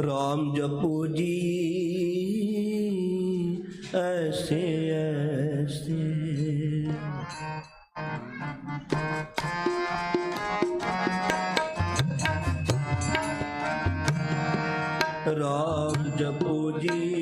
ਰਾਮ ਜਪੋ ਜੀ। ਐਸੇ ਐਸੇ। ਰਾਮ ਜਪੋ ਜੀ।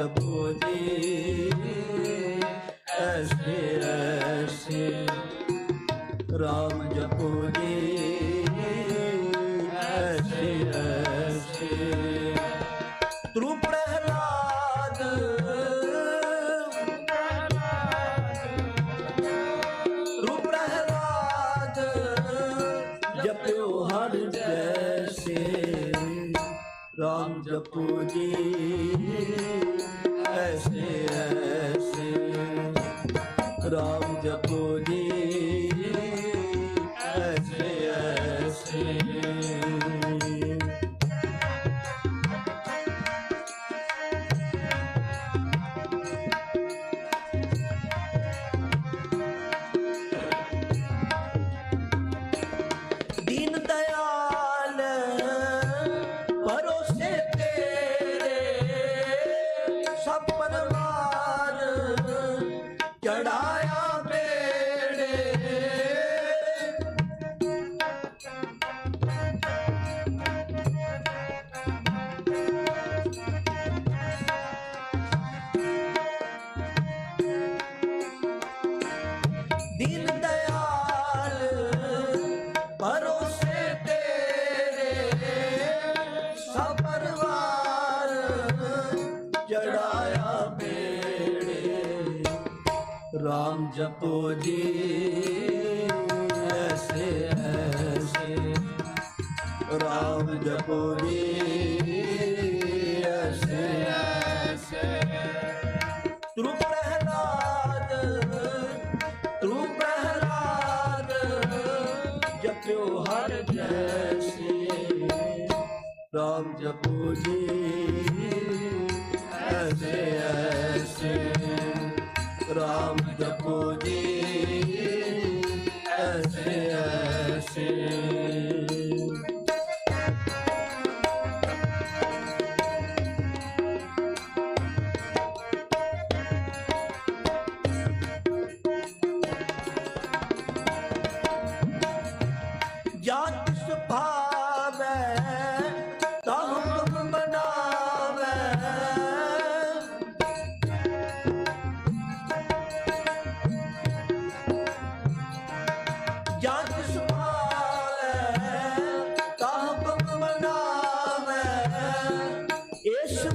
ਰਾਮ ਜਪੋ ਜੀ ਐਸੇ ਐਸੇ ਰਾਮ ਜਪੋ ਜੀ ਐਸੇ ਐਸੇ ਤ੍ਰੂ ਪ੍ਰਹਿਲਾਦ ਤ੍ਰੂ ਪ੍ਰਹਿਲਾਦ ਜਪਿਓ ਹਰ ਜੈਸੇ ਰਾਮ ਜਪੋ ਜੀ ਐਸੇ ਐਸੇ ਰਾਮ ਜਪੋ ਜੀ ਰਾਮ ਜਪੋ ਜੀ, ਐਸੇ ਐਸੇ। ਰਾਮ ਜਪੋ ਜੀ, ਐਸੇ ਐਸੇ। ਤ੍ਰੂ ਪ੍ਰਹਿਲਾਦ ਤ੍ਰੂ ਪ੍ਰਹਿਲਾਦ, ਜਪਿਓ ਹਰ ਜੈਸੇ। ਰਾਮ ਜਪੋ ਜੀ, ਐਸੇ ਐਸੇ। ਰਾਮ ਜਪੋ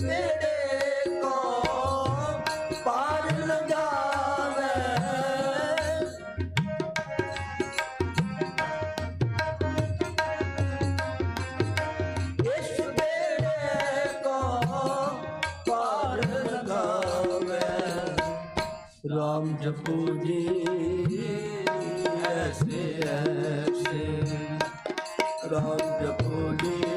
ਮੇਰੇ ਕੋ ਪਾਰ ਲਗਾਵੈ ਇਸ ਬੇੜੇ ਕੋ ਪਾਰ ਲਗਾਵੇ ਰਾਮ ਜਪੋ ਜੀ, ਐਸੇ ਐਸੇ। ਰਾਮ ਜਪੋ ਜੀ।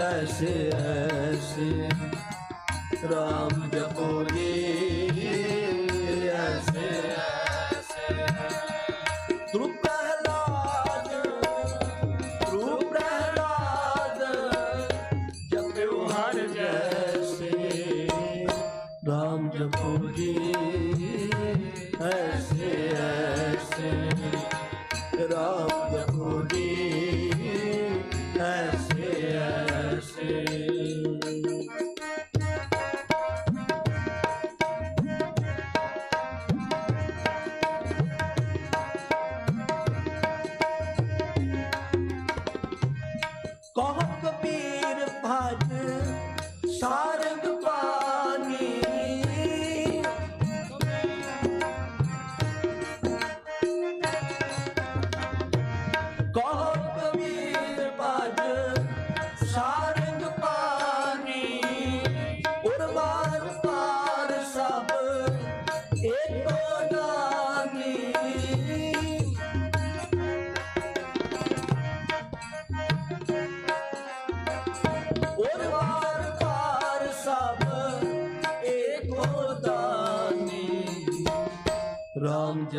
ऐसे ऐसे राम जपोगे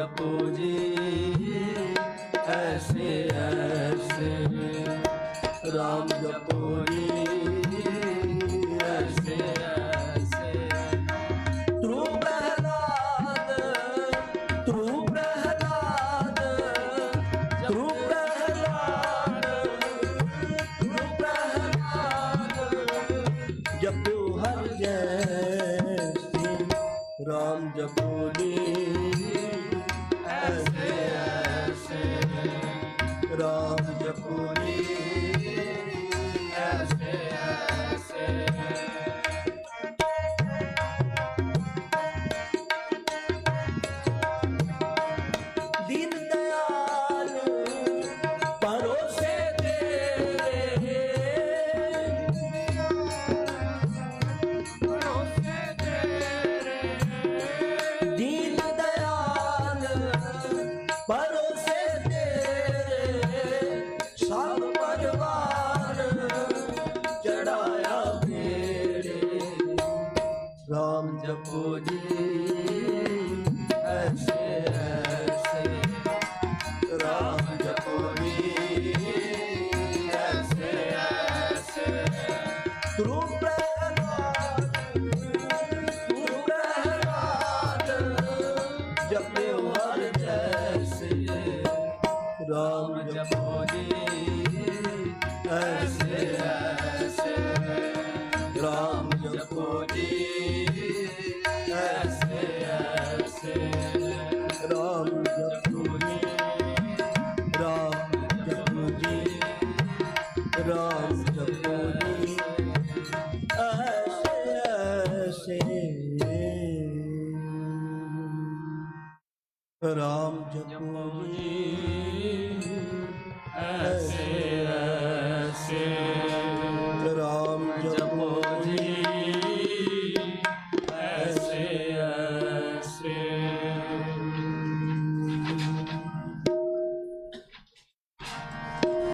जपो जी ऐसे ऐसे राम जपो जी ਰਾਮ ਜਪੋ ਜੀ ਐਸੇ ਐਸੇ ਰਾਮ Yep.